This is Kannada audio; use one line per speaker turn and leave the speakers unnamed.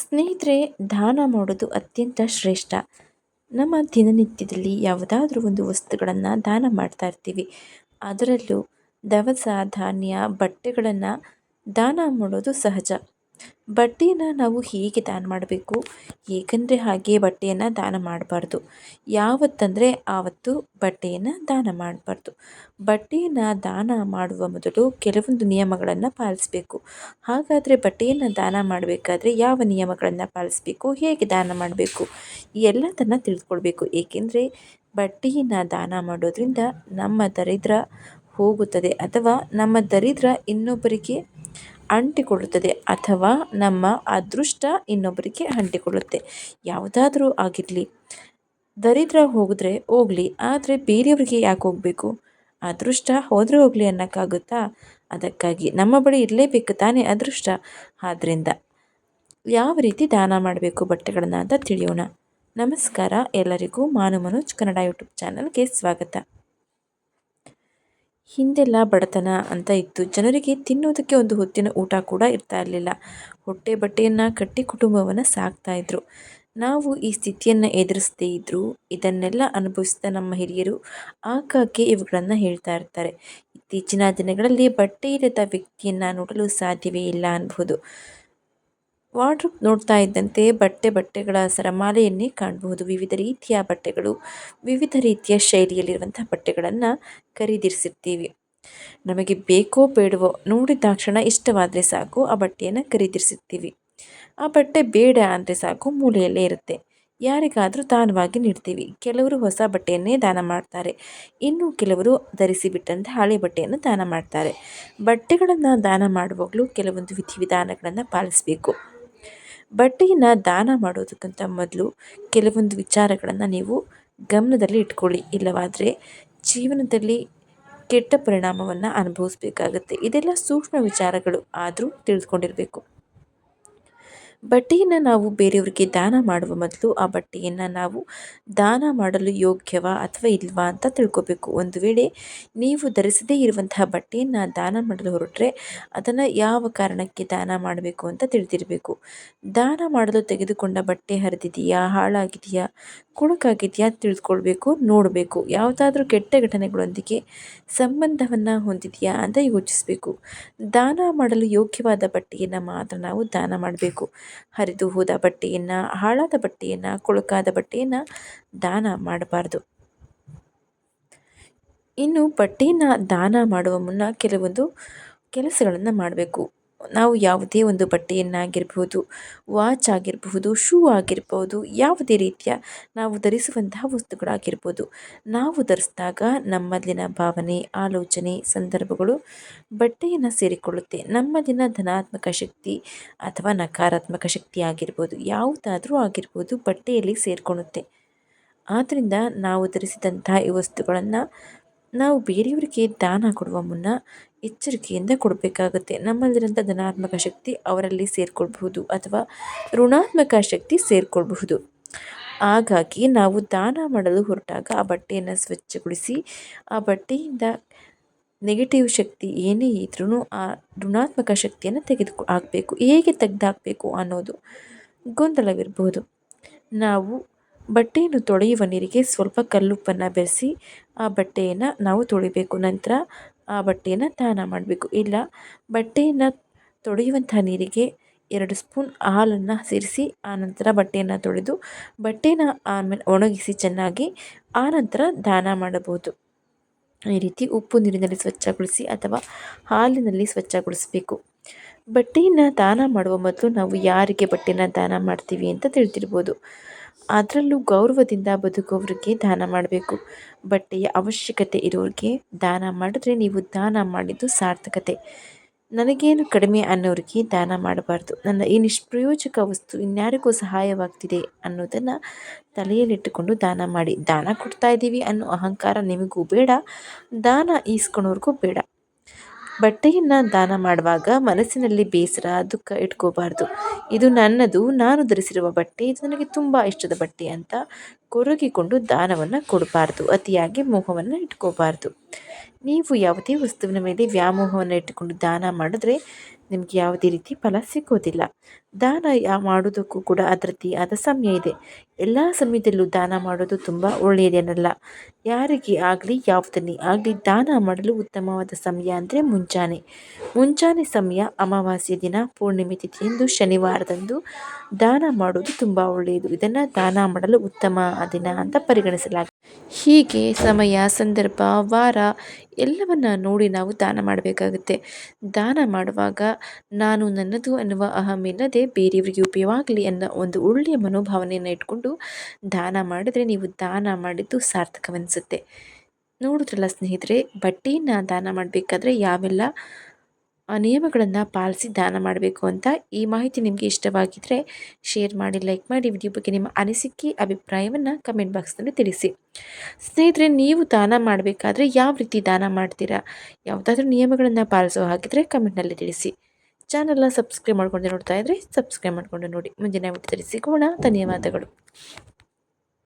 ಸ್ನೇಹಿತರೆ, ದಾನ ಮಾಡೋದು ಅತ್ಯಂತ ಶ್ರೇಷ್ಠ. ನಮ್ಮ ದಿನನಿತ್ಯದಲ್ಲಿ ಯಾವುದಾದ್ರೂ ಒಂದು ವಸ್ತುಗಳನ್ನು ದಾನ ಮಾಡ್ತಾ ಇರ್ತೀವಿ. ಅದರಲ್ಲೂ ದವಸ, ಧಾನ್ಯ, ಬಟ್ಟೆಗಳನ್ನು ದಾನ ಮಾಡೋದು ಸಹಜ. ಬಟ್ಟೆಯನ್ನು ನಾವು ಹೇಗೆ ದಾನ ಮಾಡಬೇಕು. ಏಕೆಂದರೆ ಹಾಗೆ ಬಟ್ಟೆಯನ್ನು ದಾನ ಮಾಡಬಾರ್ದು. ಯಾವತ್ತಂದರೆ ಆವತ್ತು ಬಟ್ಟೆಯನ್ನು ದಾನ ಮಾಡಬಾರ್ದು. ಬಟ್ಟೆಯನ್ನು ದಾನ ಮಾಡುವ ಮೊದಲು ಕೆಲವೊಂದು ನಿಯಮಗಳನ್ನು ಪಾಲಿಸಬೇಕು. ಹಾಗಾದರೆ ಬಟ್ಟೆಯನ್ನು ದಾನ ಮಾಡಬೇಕಾದ್ರೆ ಯಾವ ನಿಯಮಗಳನ್ನು ಪಾಲಿಸಬೇಕು, ಹೇಗೆ ದಾನ ಮಾಡಬೇಕು ಎಲ್ಲದನ್ನು ತಿಳಿದುಕೊಳ್ಬೇಕು ಏಕೆಂದರೆ ಬಟ್ಟೆಯನ್ನು ದಾನ ಮಾಡೋದ್ರಿಂದ ನಮ್ಮ ದರಿದ್ರ ಹೋಗುತ್ತದೆ ಅಥವಾ ನಮ್ಮ ದರಿದ್ರ ಇನ್ನೊಬ್ಬರಿಗೆ ಅಂಟಿಕೊಳ್ಳುತ್ತದೆ ಅಥವಾ ನಮ್ಮ ಅದೃಷ್ಟ ಇನ್ನೊಬ್ಬರಿಗೆ ಅಂಟಿಕೊಳ್ಳುತ್ತೆ. ಯಾವುದಾದ್ರೂ ಆಗಿರಲಿ, ದರಿದ್ರ ಹೋಗಿದ್ರೆ ಹೋಗಲಿ, ಆದರೆ ಬೇರೆಯವ್ರಿಗೆ ಯಾಕೆ ಹೋಗಬೇಕು? ಅದೃಷ್ಟ ಹೋದರೆ ಹೋಗಲಿ ಅನ್ನೋಕ್ಕಾಗುತ್ತಾ? ಅದಕ್ಕಾಗಿ ನಮ್ಮ ಬಳಿ ಇರಲೇಬೇಕು ತಾನೇ ಅದೃಷ್ಟ. ಆದ್ದರಿಂದ ಯಾವ ರೀತಿ ದಾನ ಮಾಡಬೇಕು ಬಟ್ಟೆಗಳನ್ನು ಅಂತ ತಿಳಿಯೋಣ. ನಮಸ್ಕಾರ, ಎಲ್ಲರಿಗೂ ಮಾನು ಮನೋಜ್ ಕನ್ನಡ ಯೂಟ್ಯೂಬ್ ಚಾನಲ್ಗೆ ಸ್ವಾಗತ. ಹಿಂದೆಲ್ಲ ಬಡತನ ಅಂತ ಇತ್ತು. ಜನರಿಗೆ ತಿನ್ನೋದಕ್ಕೆ ಒಂದು ಹೊತ್ತಿನ ಊಟ ಕೂಡ ಇರ್ತಾ ಇರಲಿಲ್ಲ. ಹೊಟ್ಟೆ ಬಟ್ಟೆಯನ್ನು ಕಟ್ಟಿ ಕುಟುಂಬವನ್ನು ಸಾಕ್ತಾ ಇದ್ರು. ನಾವು ಈ ಸ್ಥಿತಿಯನ್ನು ಎದುರಿಸದೇ ಇದ್ದರೂ ಇದನ್ನೆಲ್ಲ ಅನುಭವಿಸಿದ ನಮ್ಮ ಹಿರಿಯರು ಆಗಾಗ್ಗೆ ಇವುಗಳನ್ನು ಹೇಳ್ತಾ ಇರ್ತಾರೆ. ಇತ್ತೀಚಿನ ದಿನಗಳಲ್ಲಿ ಬಟ್ಟೆ ಇಲ್ಲದ ವ್ಯಕ್ತಿಯನ್ನು ನೋಡಲು ಸಾಧ್ಯವೇ ಇಲ್ಲ ಅನ್ಬೋದು. ವಾರ್ಡ್ರೋಬ್ ನೋಡ್ತಾ ಇದ್ದಂತೆ ಬಟ್ಟೆ ಬಟ್ಟೆಗಳ ಸರಮಾಲೆಯನ್ನೇ ಕಾಣಬಹುದು. ವಿವಿಧ ರೀತಿಯ ಬಟ್ಟೆಗಳು, ವಿವಿಧ ರೀತಿಯ ಶೈಲಿಯಲ್ಲಿರುವಂತಹ ಬಟ್ಟೆಗಳನ್ನು ಖರೀದಿಸಿರ್ತೀವಿ. ನಮಗೆ ಬೇಕೋ ಬೇಡವೋ ನೋಡಿದ ತಕ್ಷಣ ಇಷ್ಟವಾದರೆ ಸಾಕು, ಆ ಬಟ್ಟೆಯನ್ನು ಖರೀದಿಸಿರ್ತೀವಿ. ಆ ಬಟ್ಟೆ ಬೇಡ ಅಂದರೆ ಸಾಕು, ಮೂಲೆಯಲ್ಲೇ ಇರುತ್ತೆ. ಯಾರಿಗಾದರೂ ದಾನವಾಗಿ ನೀಡ್ತೀವಿ. ಕೆಲವರು ಹೊಸ ಬಟ್ಟೆಯನ್ನೇ ದಾನ ಮಾಡ್ತಾರೆ. ಇನ್ನು ಕೆಲವರು ಧರಿಸಿ ಬಿಟ್ಟಂತೆ ಹಳೆ ಬಟ್ಟೆಯನ್ನು ದಾನ ಮಾಡ್ತಾರೆ. ಬಟ್ಟೆಗಳನ್ನು ದಾನ ಮಾಡುವಾಗಲೂ ಕೆಲವೊಂದು ವಿಧಿವಿಧಾನಗಳನ್ನು ಪಾಲಿಸಬೇಕು. ಬಟ್ಟೆಯನ್ನು ದಾನ ಮಾಡೋದಕ್ಕಿಂತ ಮೊದಲು ಕೆಲವೊಂದು ವಿಚಾರಗಳನ್ನು ನೀವು ಗಮನದಲ್ಲಿ ಇಟ್ಕೊಳ್ಳಿ. ಇಲ್ಲವಾದರೆ ಜೀವನದಲ್ಲಿ ಕೆಟ್ಟ ಪರಿಣಾಮವನ್ನು ಅನುಭವಿಸ್ಬೇಕಾಗತ್ತೆ. ಇದೆಲ್ಲ ಸೂಕ್ಷ್ಮ ವಿಚಾರಗಳು ಆದರೂ ತಿಳಿದುಕೊಂಡಿರಬೇಕು. ಬಟ್ಟೆಯನ್ನು ನಾವು ಬೇರೆಯವರಿಗೆ ದಾನ ಮಾಡುವ ಮೊದಲು ಆ ಬಟ್ಟೆಯನ್ನು ನಾವು ದಾನ ಮಾಡಲು ಯೋಗ್ಯವಾ ಅಥವಾ ಇಲ್ವಾ ಅಂತ ತಿಳ್ಕೊಬೇಕು. ಒಂದು ವೇಳೆ ನೀವು ಧರಿಸದೇ ಇರುವಂತಹ ಬಟ್ಟೆಯನ್ನು ದಾನ ಮಾಡಲು ಹೊರಟ್ರೆ ಅದನ್ನು ಯಾವ ಕಾರಣಕ್ಕೆ ದಾನ ಮಾಡಬೇಕು ಅಂತ ತಿಳಿದಿರಬೇಕು. ದಾನ ಮಾಡಲು ತೆಗೆದುಕೊಂಡ ಬಟ್ಟೆ ಹರಿದಿದೆಯಾ, ಹಾಳಾಗಿದೆಯಾ, ಕುಣಕಾಗಿದೆಯಾ ತಿಳಿದುಕೊಳ್ಬೇಕು ನೋಡಬೇಕು. ಯಾವುದಾದ್ರೂ ಕೆಟ್ಟ ಘಟನೆಗಳೊಂದಿಗೆ ಸಂಬಂಧವನ್ನು ಹೊಂದಿದೆಯಾ ಅಂತ ಯೋಚಿಸಬೇಕು. ದಾನ ಮಾಡಲು ಯೋಗ್ಯವಾದ ಬಟ್ಟೆಯನ್ನು ಮಾತ್ರ ನಾವು ದಾನ ಮಾಡಬೇಕು. ಹರಿದು ಹೋದ ಬಟ್ಟೆಯನ್ನು, ಹಾಳಾದ ಬಟ್ಟೆಯನ್ನು, ಕೊಳಕಾದ ಬಟ್ಟೆಯನ್ನು ದಾನ ಮಾಡಬಾರ್ದು. ಇನ್ನು ಬಟ್ಟೆಯನ್ನು ದಾನ ಮಾಡುವ ಮುನ್ನ ಕೆಲವೊಂದು ಕೆಲಸಗಳನ್ನು ಮಾಡಬೇಕು. ನಾವು ಯಾವುದೇ ಒಂದು ಬಟ್ಟೆಯನ್ನಾಗಿರ್ಬೋದು, ವಾಚ್ ಆಗಿರಬಹುದು ಶೂ ಆಗಿರ್ಬೋದು, ಯಾವುದೇ ರೀತಿಯ ನಾವು ಧರಿಸುವಂತಹ ವಸ್ತುಗಳಾಗಿರ್ಬೋದು, ನಾವು ಧರಿಸಿದಾಗ ನಮ್ಮಲ್ಲಿನ ಭಾವನೆ, ಆಲೋಚನೆ, ಸಂದರ್ಭಗಳು ಬಟ್ಟೆಯನ್ನು ಸೇರಿಕೊಳ್ಳುತ್ತೆ. ನಮ್ಮಲ್ಲಿನ ಧನಾತ್ಮಕ ಶಕ್ತಿ ಅಥವಾ ನಕಾರಾತ್ಮಕ ಶಕ್ತಿ ಆಗಿರ್ಬೋದು, ಯಾವುದಾದರೂ ಆಗಿರ್ಬೋದು ಬಟ್ಟೆಯಲ್ಲಿ ಸೇರಿಕೊಳ್ಳುತ್ತೆ. ಆದ್ದರಿಂದ ನಾವು ಧರಿಸಿದಂತಹ ಈ ವಸ್ತುಗಳನ್ನು ನಾವು ಬೇರೆಯವರಿಗೆ ದಾನ ಕೊಡುವ ಮುನ್ನ ಎಚ್ಚರಿಕೆಯಿಂದ ಕೊಡಬೇಕಾಗುತ್ತೆ. ನಮ್ಮಲ್ಲಿರುವಂಥ ಧನಾತ್ಮಕ ಶಕ್ತಿ ಅವರಲ್ಲಿ ಸೇರಿಕೊಳ್ಬಹುದು ಅಥವಾ ಋಣಾತ್ಮಕ ಶಕ್ತಿ ಸೇರಿಕೊಳ್ಬಹುದು. ಹಾಗಾಗಿ ನಾವು ದಾನ ಮಾಡಲು ಹೊರಟಾಗ ಆ ಬಟ್ಟೆಯನ್ನು ಸ್ವಚ್ಛಗೊಳಿಸಿ, ಆ ಬಟ್ಟೆಯಿಂದ ನೆಗೆಟಿವ್ ಶಕ್ತಿ ಏನೇ ಇದ್ರೂ ಆ ಋಣಾತ್ಮಕ ಶಕ್ತಿಯನ್ನು ತೆಗೆದು ಹಾಕಬೇಕು. ಹೇಗೆ ತೆಗೆದು ಅನ್ನೋದು ಗೊಂದಲವಿರಬಹುದು. ನಾವು ಬಟ್ಟೆಯನ್ನು ತೊಳೆಯುವ ನೀರಿಗೆ ಸ್ವಲ್ಪ ಕಲ್ಲುಪ್ಪನ್ನು ಬೆರೆಸಿ ಆ ಬಟ್ಟೆಯನ್ನು ನಾವು ತೊಳಿಬೇಕು. ನಂತರ ಆ ಬಟ್ಟೆಯನ್ನು ದಾನ ಮಾಡಬೇಕು. ಇಲ್ಲ, ಬಟ್ಟೆಯನ್ನು ತೊಳೆಯುವಂಥ ನೀರಿಗೆ ಎರಡು ಸ್ಪೂನ್ ಹಾಲನ್ನು ಸೇರಿಸಿ ಆನಂತರ ಬಟ್ಟೆಯನ್ನು ತೊಳೆದು ಬಟ್ಟೆನ ಆಮೇಲೆ ಒಣಗಿಸಿ ಚೆನ್ನಾಗಿ ಆನಂತರ ದಾನ ಮಾಡಬಹುದು. ಈ ರೀತಿ ಉಪ್ಪು ನೀರಿನಲ್ಲಿ ಸ್ವಚ್ಛಗೊಳಿಸಿ ಅಥವಾ ಹಾಲಿನಲ್ಲಿ ಸ್ವಚ್ಛಗೊಳಿಸಬೇಕು. ಬಟ್ಟೆಯನ್ನು ದಾನ ಮಾಡುವ ಮೊದಲು ನಾವು ಯಾರಿಗೆ ಬಟ್ಟೆನ ದಾನ ಮಾಡ್ತೀವಿ ಅಂತ ತಿಳಿದಿರ್ಬೋದು. ಅದರಲ್ಲೂ ಗೌರವದಿಂದ ಬದುಕೋವ್ರಿಗೆ ದಾನ ಮಾಡಬೇಕು. ಬಟ್ಟೆಯ ಅವಶ್ಯಕತೆ ಇರೋರಿಗೆ ದಾನ ಮಾಡಿದ್ರೆ ನೀವು ದಾನ ಮಾಡಿದ್ದು ಸಾರ್ಥಕತೆ. ನನಗೇನು ಕಡಿಮೆ ಅನ್ನೋರಿಗೆ ದಾನ ಮಾಡಬಾರ್ದು. ನನ್ನ ಈ ನಿಷ್ಪ್ರಯೋಜಕ ವಸ್ತು ಇನ್ಯಾರಿಗೂ ಸಹಾಯವಾಗ್ತಿದೆ ಅನ್ನೋದನ್ನು ತಲೆಯಲ್ಲಿಟ್ಟುಕೊಂಡು ದಾನ ಮಾಡಿ. ದಾನ ಕೊಡ್ತಾ ಇದ್ದೀವಿ ಅನ್ನೋ ಅಹಂಕಾರ ನಿಮಗೂ ಬೇಡ. ದಾನ ಈಸ್ಕೊಳೋರ್ಗೂ ಬೇಡ. ಬಟ್ಟೆಯನ್ನು ದಾನ ಮಾಡುವಾಗ ಮನಸ್ಸಿನಲ್ಲಿ ಬೇಸರ, ದುಃಖ ಇಟ್ಕೋಬಾರ್ದು. ಇದು ನನ್ನದು, ನಾನು ಧರಿಸಿರುವ ಬಟ್ಟೆ, ಇದು ನನಗೆ ತುಂಬ ಇಷ್ಟದ ಬಟ್ಟೆ ಅಂತ ಕೊರಗಿಕೊಂಡು ದಾನವನ್ನು ಕೊಡಬಾರ್ದು, ಅತಿಯಾಗಿ ಮೋಹವನ್ನು ಇಟ್ಕೋಬಾರ್ದು. ನೀವು ಯಾವುದೇ ವಸ್ತುವಿನ ಮೇಲೆ ವ್ಯಾಮೋಹವನ್ನು ಇಟ್ಟುಕೊಂಡು ದಾನ ಮಾಡಿದ್ರೆ ನಿಮಗೆ ಯಾವುದೇ ರೀತಿ ಫಲ ಸಿಗೋದಿಲ್ಲ. ದಾನ ಯಾ ಮಾಡೋದಕ್ಕೂ ಕೂಡ ಅದರದ್ದೇ ಆದ ಸಮಯ ಇದೆ. ಎಲ್ಲ ಸಮಯದಲ್ಲೂ ದಾನ ಮಾಡೋದು ತುಂಬ ಒಳ್ಳೆಯದೇನಲ್ಲ. ಯಾರಿಗೆ ಆಗಲಿ, ಯಾವುದನ್ನೇ ಆಗಲಿ ದಾನ ಮಾಡಲು ಉತ್ತಮವಾದ ಸಮಯ ಅಂದರೆ ಮುಂಜಾನೆ. ಮುಂಜಾನೆ ಸಮಯ ಅಮಾವಾಸ್ಯೆ ದಿನ, ಪೂರ್ಣಿಮೆ ತಿಥಿಯಂದು ಶನಿವಾರದಂದು ದಾನ ಮಾಡೋದು ತುಂಬ ಒಳ್ಳೆಯದು. ಇದನ್ನು ದಾನ ಮಾಡಲು ಉತ್ತಮ ದಿನ ಅಂತ ಪರಿಗಣಿಸಲಾಗಿದೆ ಹೀಗೆ ಸಮಯ, ಸಂದರ್ಭ, ವಾರ ಎಲ್ಲವನ್ನ ನೋಡಿ ನಾವು ದಾನ ಮಾಡಬೇಕಾಗುತ್ತೆ. ದಾನ ಮಾಡುವಾಗ ನಾನು ನನ್ನದು ಅನ್ನುವ ಅಹಮಿಲ್ಲದೆ ಬೇರೆಯವರಿಗೆ ಉಪಯೋಗವಾಗಲಿ ಅನ್ನೋ ಒಂದು ಒಳ್ಳೆಯ ಮನೋಭಾವನೆಯನ್ನು ಇಟ್ಕೊಂಡು ದಾನ ಮಾಡಿದರೆ ನೀವು ದಾನ ಮಾಡಿದ್ದು ಸಾರ್ಥಕವೆನಿಸುತ್ತೆ. ನೋಡಿದ್ರಲ್ಲ ಸ್ನೇಹಿತರೆ, ಬಟ್ಟೆಯನ್ನು ದಾನ ಮಾಡಬೇಕಾದ್ರೆ ಯಾವೆಲ್ಲ ನಿಯಮಗಳನ್ನು ಪಾಲಿಸಿ ದಾನ ಮಾಡಬೇಕು ಅಂತ ಈ ಮಾಹಿತಿ ನಿಮಗೆ ಇಷ್ಟವಾಗಿದ್ದರೆ ಶೇರ್ ಮಾಡಿ ಲೈಕ್ ಮಾಡಿ ವಿಡಿಯೋ ಬಗ್ಗೆ ನಿಮ್ಮ ಅನಿಸಿಕೆ, ಅಭಿಪ್ರಾಯವನ್ನು ಕಮೆಂಟ್ ಬಾಕ್ಸ್ನಲ್ಲಿ ತಿಳಿಸಿ. ಸ್ನೇಹಿತರೆ, ನೀವು ದಾನ ಮಾಡಬೇಕಾದ್ರೆ ಯಾವ ರೀತಿ ದಾನ ಮಾಡ್ತೀರಾ? ಯಾವುದಾದ್ರೂ ನಿಯಮಗಳನ್ನು ಪಾಲಿಸೋ ಹಾಗಿದ್ರೆ ಕಮೆಂಟ್ನಲ್ಲಿ ತಿಳಿಸಿ. ಚಾನಲ್ನ ಸಬ್ಸ್ಕ್ರೈಬ್ ಮಾಡ್ಕೊಂಡು ನೋಡ್ತಾ ಇದ್ದರೆ ಸಬ್ಸ್ಕ್ರೈಬ್ ಮಾಡಿಕೊಂಡು ನೋಡಿ. ಮುಂದಿನ ವಿಡಿಯೋದಲ್ಲಿ ಸಿಗೋಣ. ಧನ್ಯವಾದಗಳು.